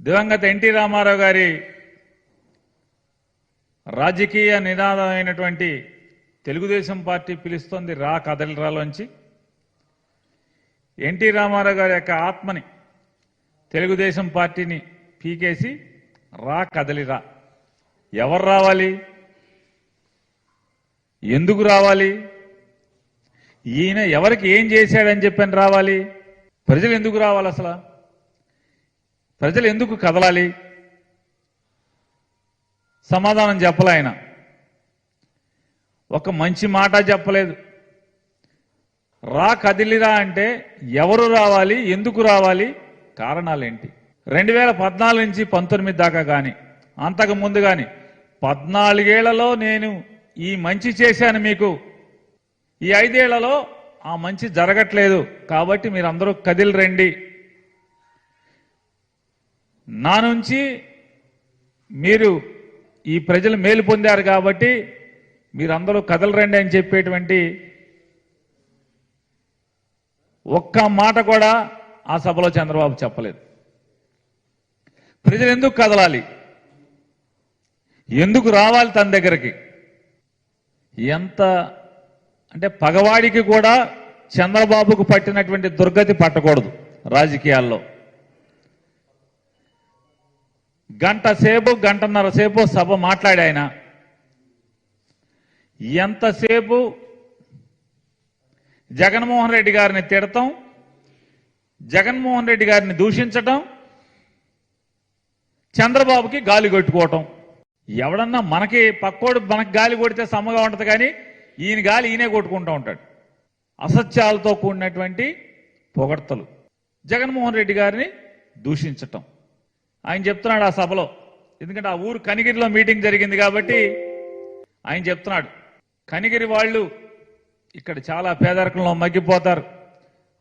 దివంగత ఎన్టీ రామారావు గారి రాజకీయ నినాదమైనటువంటి తెలుగుదేశం పార్టీ పిలుస్తోంది రా కదలిరాలోంచి ఎన్టీ రామారావు గారి యొక్క ఆత్మని తెలుగుదేశం పార్టీని పీకేసి రా కదలిరా ఎవరు రావాలి? ఎందుకు రావాలి? ఈయన ఎవరికి ఏం చేశాడని చెప్పని రావాలి? ప్రజలు ఎందుకు రావాలి అసలు? ప్రజలు ఎందుకు కదలాలి? సమాధానం చెప్పలే ఆయన. ఒక మంచి మాట చెప్పలేదు. రా కదిలిరా అంటే ఎవరు రావాలి ఎందుకు రావాలి కారణాలేంటి? రెండు వేల పద్నాలుగు నుంచి పంతొమ్మిది దాకా కానీ అంతకు ముందు కానీ పద్నాలుగేళ్ళలో నేను ఈ మంచి చేశాను మీకు. ఈ ఐదేళ్ళలో ఆ మంచి జరగట్లేదు. కాబట్టి మీరందరూ కదిలి రండి. నా నుంచి మీరు ఈ ప్రజలు మేలు పొందారు కాబట్టి మీరందరూ కదలరండి అని చెప్పేటువంటి ఒక్క మాట కూడా ఆ సభలో చంద్రబాబు చెప్పలేదు. ప్రజలు ఎందుకు కదలాలి? ఎందుకు రావాలి తన దగ్గరికి? ఎంత అంటే పగవాడికి కూడా చంద్రబాబుకు పట్టినటువంటి దుర్గతి పట్టకూడదు రాజకీయాల్లో. గంట సేపు గంటన్నర సేపు సభ మాట్లాడి ఆయన. ఎంతసేపు జగన్మోహన్ రెడ్డి గారిని తిడతాం జగన్మోహన్ రెడ్డి గారిని దూషించటం చంద్రబాబుకి గాలి కొట్టుకోవటం. ఎవడన్నా మనకి పక్కోడు మనకి గాలి కొడితే సమ్మగా ఉంటది కానీ ఈయన గాలి ఈయనే కొట్టుకుంటూ ఉంటాడు. అసత్యాలతో కూడినటువంటి పొగడ్తలు. జగన్మోహన్ రెడ్డి గారిని దూషించటం. ఆయన చెప్తున్నాడు ఆ సభలో. ఎందుకంటే ఆ ఊరు కనిగిరిలో మీటింగ్ జరిగింది కాబట్టి ఆయన చెప్తున్నాడు. కనిగిరి వాళ్ళు ఇక్కడ చాలా పేదరికంలో మగ్గిపోతారు.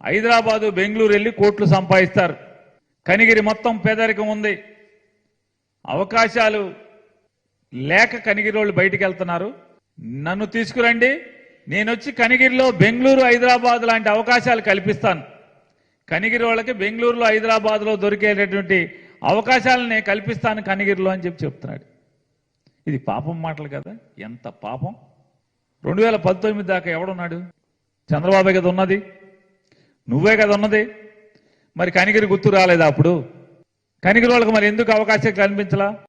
హైదరాబాదు బెంగళూరు వెళ్ళి కోట్లు సంపాదిస్తారు. కనిగిరి మొత్తం పేదరికం ఉంది. అవకాశాలు లేక కనిగిరి వాళ్ళు బయటికి వెళ్తున్నారు. నన్ను తీసుకురండి. నేను వచ్చి కనిగిరిలో బెంగళూరు హైదరాబాద్ లాంటి అవకాశాలు కల్పిస్తాను. కనిగిరి వాళ్ళకి బెంగళూరులో హైదరాబాద్లో దొరికేటటువంటి అవకాశాలను కల్పిస్తాను కనిగిరిలో అని చెప్పి చెప్తున్నాడు. ఇది పాపం మాటలు కదా? ఎంత పాపం? రెండు వేల పంతొమ్మిది దాకా ఎవడున్నాడు? చంద్రబాబే కదా ఉన్నది. నువ్వే కదా ఉన్నది. మరి కనిగిరి గుర్తు రాలేదా అప్పుడు? కనిగిరి వాళ్ళకి మరి ఎందుకు అవకాశం కల్పించలా?